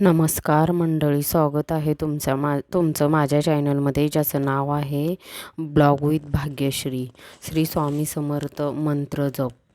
नमस्कार मंडळी स्वागत आहे तुमचं मा तुमचं माझ्या चॅनलमध्ये ज्याचं नाव आहे ब्लॉग विथ भाग्यश्री. श्री स्वामी समर्थ मंत्र जप.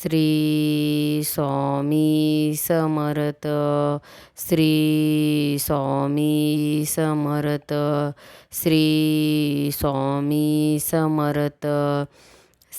श्री स्वामी समर्थ श्री स्वामी समर्थ श्री स्वामी समर्थ